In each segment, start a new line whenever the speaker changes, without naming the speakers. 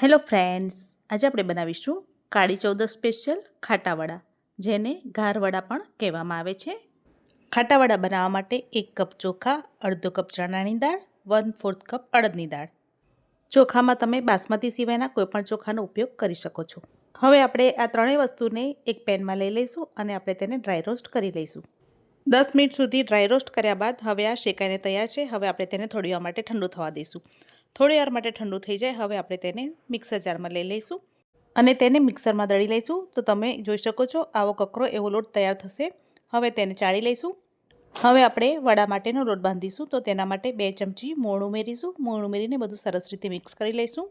Hello friends, આજે આપણે બનાવીશું કાળી ચૌદસ સ્પેશિયલ ખાટાવડા જેને ઘારવડા પણ કહેવામાં આવે છે. ખાટાવડા બનાવવા માટે એક કપ ચોખા, અડધો કપ ચણાની દાળ વન ફોર્થ કપ અડદની દાળ. ચોખામાં તમે બાસમતી સિવાયના કોઈપણ ચોખાનો ઉપયોગ કરી શકો છો. હવે આપણે આ ત્રણેય વસ્તુને એક પેનમાં લઈ લઈશું અને આપણે તેને ડ્રાય રોસ્ટ કરી લઈશું. દસ મિનિટ સુધી ડ્રાય રોસ્ટ કર્યા બાદ હવે આ શેકાઈને તૈયાર છે. હવે આપણે તેને થોડી વાર માટે ઠંડુ થવા દઈશું. થોડી વાર માટે ઠંડુ થઈ જાય. હવે આપણે તેને મિક્સર જારમાં લઈ લઈશું અને તેને મિક્સરમાં દળી લઈશું. તો તમે જોઈ શકો છો, આવો કકરો એવો લોટ તૈયાર થશે. હવે તેને ચાળી લઈશું. હવે આપણે વડા માટેનો લોટ બાંધીશું. તો તેના માટે બે ચમચી મોણ ઉમેરીશું. મોણ ઉમેરીને બધું સરસ રીતે મિક્સ કરી લઈશું.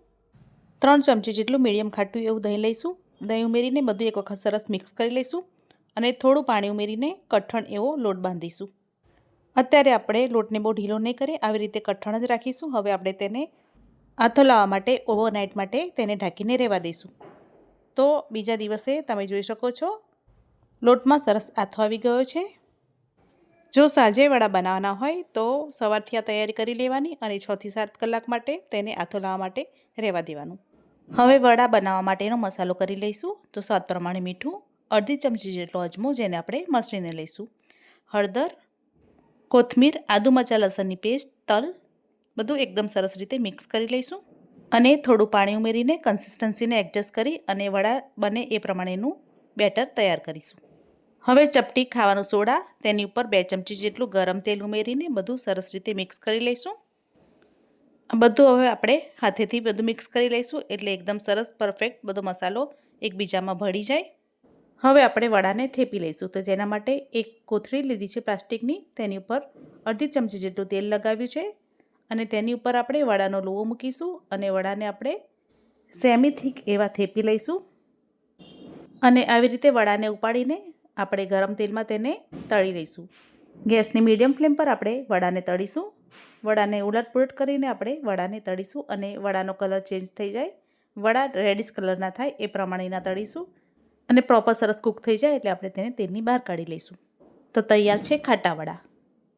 ત્રણ ચમચી જેટલું મીડિયમ ખાટું એવું દહીં લઈશું. દહીં ઉમેરીને બધું એક વખત સરસ મિક્સ કરી લઈશું. અને થોડું પાણી ઉમેરીને કઠણ એવો લોટ બાંધીશું. અત્યારે આપણે લોટને બહુ ઢીલો નહીં કરીએ, આવી રીતે કઠણ જ રાખીશું. હવે આપણે તેને આથો લાવવા માટે, ઓવરનાઇટ માટે તેને ઢાંકીને રહેવા દઈશું. તો બીજા દિવસે તમે જોઈ શકો છો, લોટમાં સરસ આથો આવી ગયો છે. જો સાંજે વડા બનાવવાના હોય તો સવારથી આ તૈયારી કરી લેવાની અને છથી સાત કલાક માટે તેને આથો લાવવા માટે રહેવા દેવાનું. હવે વડા બનાવવા માટેનો મસાલો કરી લઈશું. તો સ્વાદ પ્રમાણે મીઠું, અડધી ચમચી જેટલો અજમો જેને આપણે મસળીને લઈશું. હળદર કોથમીર, આદુ મરચાં, લસણની પેસ્ટ, તલ બધું એકદમ સરસ રીતે મિક્સ કરી લઈશું. અને થોડું પાણી ઉમેરીને કન્સિસ્ટન્સીને એડજસ્ટ કરી અને વડા બને એ પ્રમાણેનું બેટર તૈયાર કરીશું. હવે ચપટી ખાવાનું સોડા, તેની ઉપર બે ચમચી જેટલું ગરમ તેલ ઉમેરીને બધું સરસ રીતે મિક્સ કરી લઈશું. બધું હવે આપણે હાથેથી બધું મિક્સ કરી લઈશું એટલે એકદમ સરસ પરફેક્ટ બધો મસાલો એકબીજામાં ભળી જાય. હવે આપણે વડાને થેપી લઈશું. તો જેના માટે એક કોથળી લીધી છે પ્લાસ્ટિકની. તેની ઉપર અડધી ચમચી જેટલું તેલ લગાવ્યું છે. અને તેની ઉપર આપણે વડાનો લોવો મૂકીશું અને વડાને આપણે સેમી થીક એવા થેપી લઈશું. અને આવી રીતે વડાને ઉપાડીને આપણે ગરમ તેલમાં તેને તળી લઈશું. ગેસની મીડિયમ ફ્લેમ પર આપણે વડાને તળીશું. વડાને ઉલટ કરીને આપણે વડાને તળીશું અને વડાનો કલર ચેન્જ થઈ જાય. વડા રેડિશ કલરના થાય એ પ્રમાણેના તળીશું. અને પ્રોપર સરસ કૂક થઈ જાય એટલે આપણે તેને તેલની બહાર કાઢી લઈશું. તો તૈયાર છે ખાટા વડા